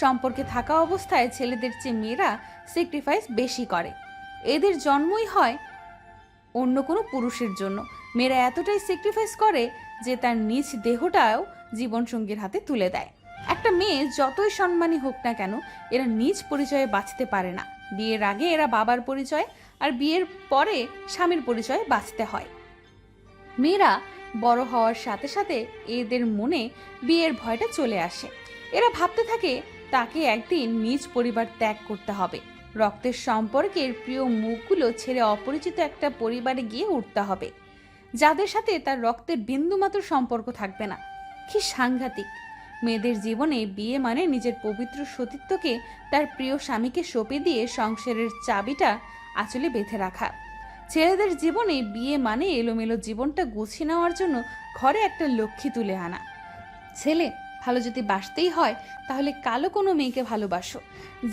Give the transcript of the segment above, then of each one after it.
সম্পর্কে থাকা অবস্থায় ছেলেদের চেয়ে মেয়েরা স্যাক্রিফাইস বেশি করে। এদের জন্মই হয় অন্য কোনো পুরুষের জন্য। মেয়েরা এতটাই স্যাক্রিফাইস করে যে তার নিজ দেহটাও জীবনসঙ্গীর হাতে তুলে দেয়। একটা মেয়ে যতই সম্মানী হোক না কেন, এরা নিজ পরিচয়ে বাঁচতে পারে না। বিয়ের আগে এরা বাবার পরিচয় আর বিয়ের পরে স্বামীর পরিচয়ে বাঁচতে হয়। মেয়েরা বড় হওয়ার সাথে সাথে এদের মনে বিয়ের ভয়টা চলে আসে। এরা ভাবতে থাকে তাকে একদিন নিজ পরিবার ত্যাগ করতে হবে। রক্তের সম্পর্কের প্রিয় মুখগুলো ছেড়ে অপরিচিত একটা পরিবারে গিয়ে উঠতে হবে। যাদের সাথে তার রক্তের বিন্দুমাত্র সম্পর্ক থাকবে না। কি সাংঘাতিক। মেয়েদের জীবনে বিয়ে মানে নিজের পবিত্র সতীত্বকে তার প্রিয় স্বামীকে সঁপে দিয়ে সংসারের চাবিটা আঁচলে বেঁধে রাখা। ছেলেদের জীবনে বিয়ে মানে এলোমেলো জীবনটা গুছিয়ে নেওয়ার জন্য ঘরে একটা লক্ষ্মী তুলে আনা। ছেলে ভালো যদি বাসতেই হয়, তাহলে কালো কোনো মেয়েকে ভালোবাসো।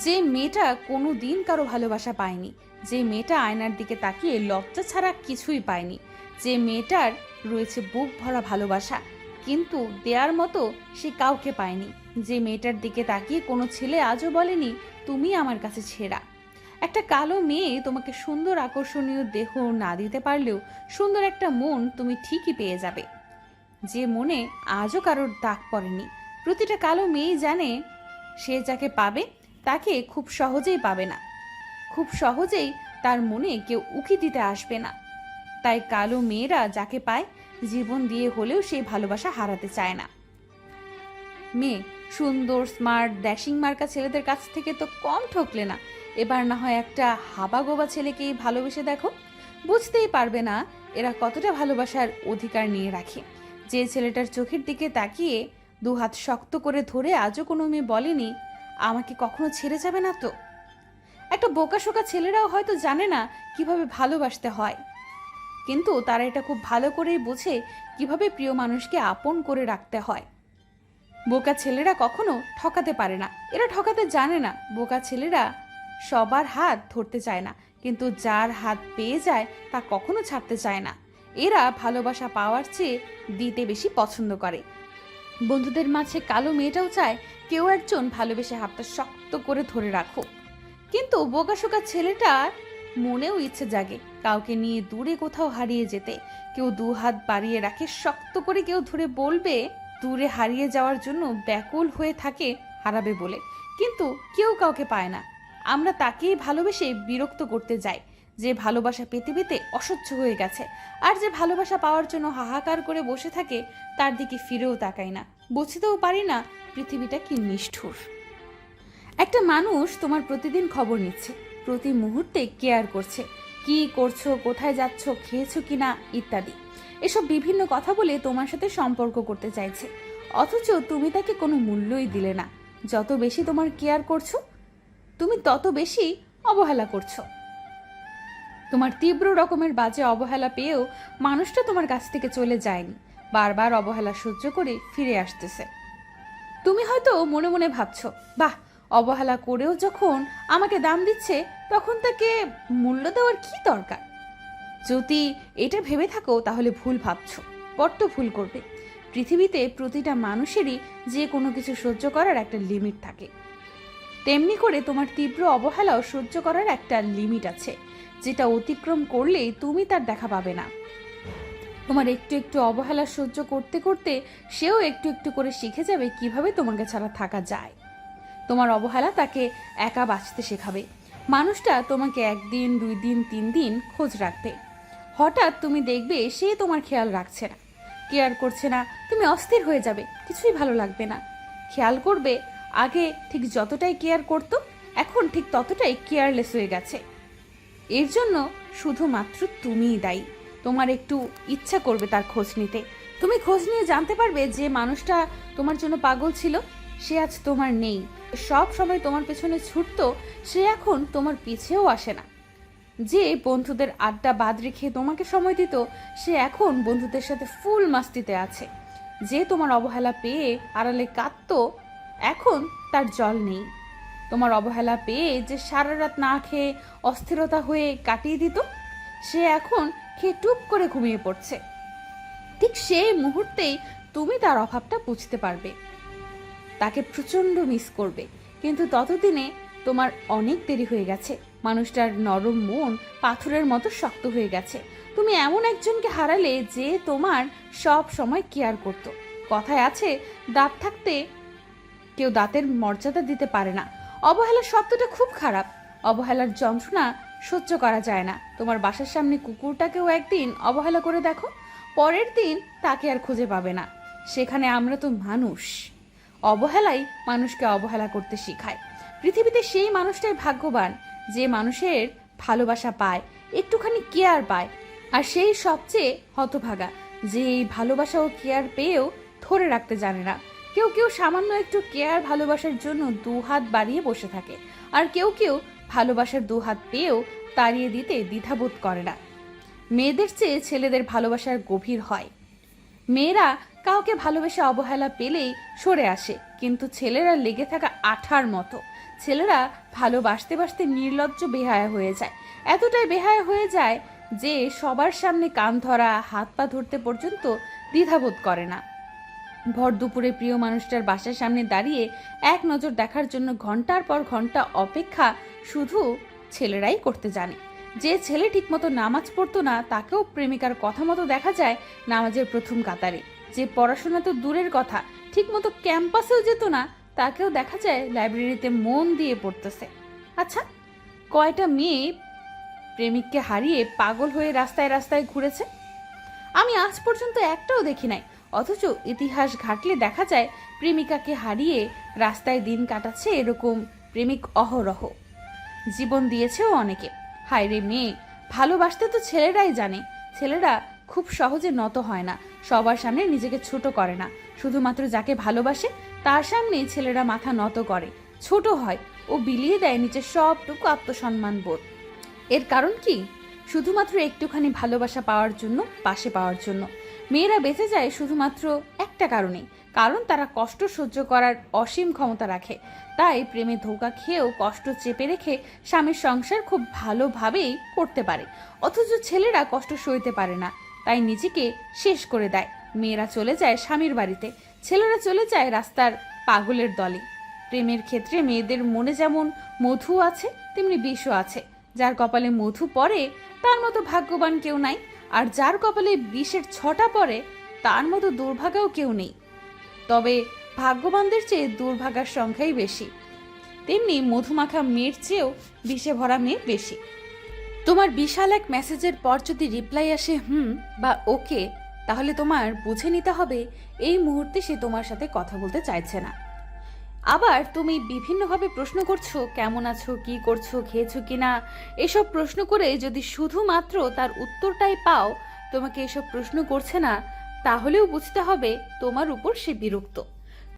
যে মেয়েটা কোনো দিন কারও ভালোবাসা পায়নি, যে মেয়েটা আয়নার দিকে তাকিয়ে লজ্জা ছাড়া কিছুই পায়নি, যে মেয়েটার রয়েছে বুক ভরা ভালোবাসা, কিন্তু দেওয়ার মতো সে কাউকে পায়নি, যে মেয়েটার দিকে তাকিয়ে কোনো ছেলে আজও বলেনি, তুমি আমার কাছে ছেঁড়া। একটা কালো মেয়ে তোমাকে সুন্দর আকর্ষণীয় দেহ না দিতে পারলেও সুন্দর একটা মন তুমি ঠিকই পেয়ে যাবে। যে মনে আজও কারোর দাগ পড়েনি প্রতিটা কালো মেয়ে জানে সে যাকে পাবে, তাকে খুব সহজেই পাবে না। খুব সহজেই তার মনে কেউ উকি দিতে আসবে না। তাই কালো মেয়েরা যাকে পায়, জীবন দিয়ে হলেও সেই ভালোবাসা হারাতে চায় না। মেয়ে, সুন্দর, স্মার্ট, ড্যাশিং মার্কা ছেলেদের কাছ থেকে তো কম ঠকলে না। এবার না হয় একটা হাবাগোবা ছেলেকেই ভালোবেসে দেখো। বুঝতেই পারবে না এরা কতটা ভালোবাসার অধিকার নিয়ে রাখে। যে ছেলেটার চোখের দিকে তাকিয়ে দু হাত শক্ত করে ধরে আজও কোনো মেয়ে বলেনি, আমাকে কখনো ছেড়ে যাবে না তো? একটা বোকাশোকা ছেলেরাও হয়তো জানে না কীভাবে ভালোবাসতে হয়। কিন্তু তারা এটা খুব ভালো করেই বোঝে কীভাবে প্রিয় মানুষকে আপন করে রাখতে হয়। বোকা ছেলেরা কখনো ঠকাতে পারে না। এরা ঠকাতে জানে না। বোকা ছেলেরা সবার হাত ধরতে চায় না। কিন্তু যার হাত পেয়ে যায়, তা কখনো ছাড়তে চায় না। এরা ভালোবাসা পাওয়ার চেয়ে দিতে বেশি পছন্দ করে। বন্ধুদের মাঝে কালো মেয়েটাও চায় কেউ একজন ভালোবেসে হাতটা শক্ত করে ধরে রাখো কিন্তু বোকাশোকা ছেলেটার মনেও ইচ্ছে জাগে কাউকে নিয়ে দূরে কোথাও হারিয়ে যেতে। কেউ দু হাত বাড়িয়ে রাখে, শক্ত করে কেউ ধরে বলবে, দূরে হারিয়ে যাওয়ার জন্য ব্যাকুল হয়ে থাকে হারাবে বলে। কিন্তু কেউ কাউকে পায় না। আমরা তাকেই ভালোবেসে বিরক্ত করতে যাই। যে ভালোবাসা পেতে অসহ্য হয়ে গেছে, আর যে ভালোবাসা পাওয়ার জন্য হাহাকার করে বসে থাকে, তার দিকে ফিরেও তাকাই না। বুঝতেও পারি না পৃথিবীটা কি নিষ্ঠুর। একটা মানুষ তোমার প্রতিদিন খবর নিচ্ছে, প্রতি মুহূর্তে কেয়ার করছে, কি করছ, কোথায় যাচ্ছ, খেয়েছো কিনা, ইত্যাদি। এসব বিভিন্ন কথা বলে তোমার সাথে সম্পর্ক করতে চাইছে, অথচ তুমি তাকে কোনো মূল্যই দিলে না। যত বেশি তোমার কেয়ার করছ, তুমি তত বেশি অবহেলা করছ। তোমার তীব্র রকমের বাজে অবহেলা পেয়েও মানুষটা তোমার কাছ থেকে চলে যায়নি। বারবার অবহেলা সহ্য করে ফিরে আসতেছে। তুমি হয়তো মনে মনে ভাবছ, বাহ, অবহেলা করেও যখন আমাকে দাম দিচ্ছে, তখন তাকে মূল্য দেওয়ার কি দরকার? যদি এটা ভেবে থাকো, তাহলে ভুল ভাবছ, বড্ড ভুল করবে। পৃথিবীতে প্রতিটা মানুষেরই যে কোনো কিছু সহ্য করার একটা লিমিট থাকে। তেমনি করে তোমার তীব্র অবহেলাও সহ্য করার একটা লিমিট আছে। যেটা অতিক্রম করলেই তুমি তার দেখা পাবে না। তোমার একটু একটু অবহেলা সহ্য করতে করতে সেও একটু একটু করে শিখে যাবে কীভাবে তোমাকে ছাড়া থাকা যায়। তোমার অবহেলা তাকে একা বাঁচতে শেখাবে। মানুষটা তোমাকে একদিন দুই দিন তিন দিন খোঁজ রাখবে। হঠাৎ তুমি দেখবে সে তোমার খেয়াল রাখছে না। কেয়ার করছে না, তুমি অস্থির হয়ে যাবে, কিছুই ভালো লাগবে না। খেয়াল করবে, আগে ঠিক যতটাই কেয়ার করতো, এখন ঠিক ততটাই কেয়ারলেস হয়ে গেছে। এর জন্য শুধুমাত্র তুমিই দায়ী। তোমার একটু ইচ্ছা করবে তার খোঁজ নিতে। তুমি খোঁজ নিয়ে জানতে পারবে যে মানুষটা তোমার জন্য পাগল ছিল, সে আজ তোমার নেই। সব সময় তোমার পেছনে ছুটত, সে এখন তোমার পিছেও আসে না। যে বন্ধুদের আড্ডা বাদ রেখে তোমাকে সময় দিত, সে এখন বন্ধুদের সাথে ফুল মাস্তিতে আছে। যে তোমার অবহেলা পেয়ে আড়ালে কাঁদতো, এখন তার জল নেই। তোমার অবহেলা পেয়ে যে সারা রাত না খেয়ে অস্থিরতা হয়ে কাটিয়ে দিত, সে এখন খেয়ে টুপ করে ঘুমিয়ে পড়ছে। ঠিক সেই মুহূর্তেই তুমি তার অভাবটা বুঝতে পারবে। তাকে প্রচণ্ড মিস করবে, কিন্তু ততদিনে তোমার অনেক দেরি হয়ে গেছে। মানুষটার নরম মন পাথরের মতো শক্ত হয়ে গেছে। তুমি এমন একজনকে হারালে যে তোমার সব সময় কেয়ার করত। কথায় আছে, দাঁত থাকতে কেউ দাঁতের মর্যাদা দিতে পারে না। অবহেলার শব্দটা খুব খারাপ। অবহেলার যন্ত্রণা সহ্য করা যায় না। তোমার বাসার সামনে কুকুরটাকেও একদিন অবহেলা করে দেখো, পরের দিন তাকে আর খুঁজে পাবে না। সেখানে আমরা তো মানুষ। অবহেলাই মানুষকে অবহেলা করতে শেখায়। পৃথিবীতে সেই মানুষটাই ভাগ্যবান, যে মানুষের ভালোবাসা পায়, একটুখানি কেয়ার পায়, আর সেই সবচেয়ে হতভাগা, যে এই ভালোবাসা ও কেয়ার পেয়েও ধরে রাখতে জানে না। কেউ কেউ সামান্য একটু কেয়ার ভালোবাসার জন্য দু হাত বাড়িয়ে বসে থাকে। আর কেউ কেউ ভালোবাসার দু হাত পেয়েও তাড়িয়ে দিতে দ্বিধাবোধ করে না। মেয়েদের চেয়ে ছেলেদের ভালোবাসার গভীর হয়। মেয়েরা কাউকে ভালোবেসে অবহেলা পেলেই সরে আসে, কিন্তু ছেলেরা লেগে থাকা আঠার মতো। ছেলেরা ভালোবাসতে বাসতে নির্লজ্জ বেহায়া হয়ে যায়। এতটাই বেহায়া হয়ে যায় যে সবার সামনে কান ধরা, হাত পা ধরতে পর্যন্ত দ্বিধাবোধ করে না। ভর দুপুরে প্রিয় মানুষটার বাসার সামনে দাঁড়িয়ে এক নজর দেখার জন্য ঘণ্টার পর ঘণ্টা অপেক্ষা শুধু ছেলেরাই করতে জানে। যে ছেলে ঠিকমতো নামাজ পড়তো না, তাকেও প্রেমিকার কথা মতো দেখা যায় নামাজের প্রথম কাতারে। যে পড়াশোনা তো দূরের কথা, ঠিকমতো ক্যাম্পাসেও যেত না, তাকেও দেখা যায় লাইব্রেরিতে মন দিয়ে পড়তেছে। আচ্ছা কয়টা মেয়ে প্রেমিককে হারিয়ে পাগল হয়ে রাস্তায় রাস্তায় ঘুরেছে? আমি আজ পর্যন্ত একটাও দেখি নাই। অথচ ইতিহাস ঘাটলে দেখা যায় প্রেমিকাকে হারিয়ে রাস্তায় দিন কাটাচ্ছে এরকম প্রেমিক অহরহ। জীবন দিয়েছেও অনেকে। হায় রে মেয়ে, ভালোবাসতে তো ছেলেরাই জানে। ছেলেরা খুব সহজে নত হয় না, সবার সামনে নিজেকে ছোট করে না। শুধুমাত্র যাকে ভালোবাসে, তার সামনেই ছেলেরা মাথা নত করে। ছোট হয়, ও বিলিয়ে দেয় নিজের সবটুকু আত্মসম্মান বোধ। এর কারণ কি? শুধুমাত্র একটুখানি ভালোবাসা পাওয়ার জন্য, পাশে পাওয়ার জন্য। মেয়েরা বেঁচে যায় শুধুমাত্র একটা কারণে, কারণ তারা কষ্ট সহ্য করার অসীম ক্ষমতা রাখে। তাই প্রেমে ধোকা খেয়েও কষ্ট চেপে রেখে স্বামীর সংসার খুব ভালোভাবেই করতে পারে। অথচ ছেলেরা কষ্ট সইতে পারে না, তাই নিজেকে শেষ করে দেয়। মেয়েরা চলে যায় স্বামীর বাড়িতে, ছেলেরা চলে যায় রাস্তার পাগলের দলে। প্রেমের ক্ষেত্রে মেয়েদের মনে যেমন মধু আছে, তেমনি বিষও আছে। যার কপালে মধু পড়ে, তার মতো ভাগ্যবান কেউ নাই। আর যার কপালে বিষের ছটা পড়ে, তার মতো দুর্ভাগাও কেউ নেই। তবে ভাগ্যবানদের চেয়ে দুর্ভাগার সংখ্যাই বেশি। তেমনি মধুমাখা মেয়ের চেয়েও বিষে ভরা মেয়ে বেশি। তোমার বিশাল এক মেসেজের পর যদি রিপ্লাই আসে হুম বা ওকে তাহলে তোমার বুঝে নিতে হবে, এই মুহূর্তে সে তোমার সাথে কথা বলতে চাইছে না। আবার তুমি বিভিন্নভাবে প্রশ্ন করছ, কেমন আছো, কি করছ, খেয়েছো কি না এসব প্রশ্ন করে যদি শুধুমাত্র তার উত্তরটাই পাও, তোমাকে এসব প্রশ্ন করছে না, তাহলেও বুঝতে হবে তোমার উপর সে বিরক্ত।